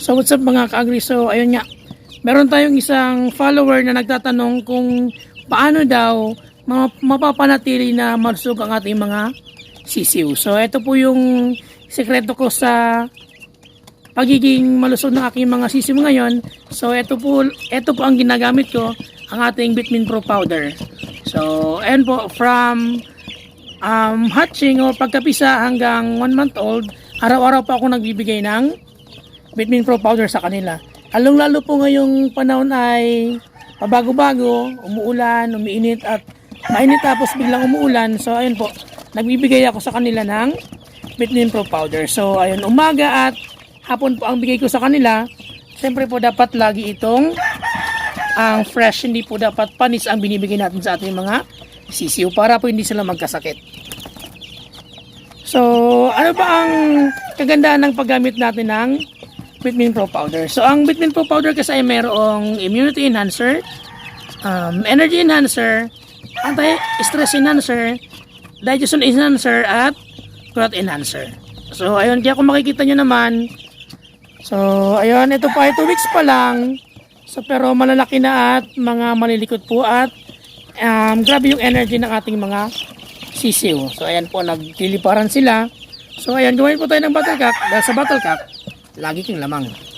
So what's up mga ka-agri? So ayun nga, meron tayong isang follower na nagtatanong kung paano daw ma- mapapanatili na malusog ang ating mga sisiw. So ito po yung sekreto ko sa pagiging malusog ng aking mga sisiw ngayon. So ito po, ito po ang ginagamit ko, ang ating Vitamin Pro powder. So ayun po, from um, hatching o pagkapisa hanggang 1 month old, araw-araw pa ako nagbibigay ng Vitamin Pro powder sa kanila. Along lalo po ngayong panahon ay pabago-bago, umuulan, umiinit at mainit tapos biglang umuulan. So ayun po, nagbibigay ako sa kanila ng Vitamin Pro powder. So ayun, umaga at hapon po ang bigay ko sa kanila. Siyempre po dapat lagi itong ang fresh, hindi po dapat panis ang binibigay natin sa ating mga sisiw para po hindi sila magkasakit. So, ano ba ang kagandahan ng paggamit natin ng Vitamin Pro Powder? So, ang Vitamin Pro Powder kasi ay mayroong immunity enhancer, um, energy enhancer, anti-stress enhancer, digestion enhancer, at growth enhancer. So, ayun, kaya kung makikita nyo naman, so, ayun, ito pa ay 2 weeks pa lang. So, pero malalaki na at mga malilikot po at um, grabe yung energy ng ating mga sisiw. So ayan po, nagtiliparan sila. So ayan, gawin po tayo ng battlecock. Dahil sa battlecock, lagi king lamang.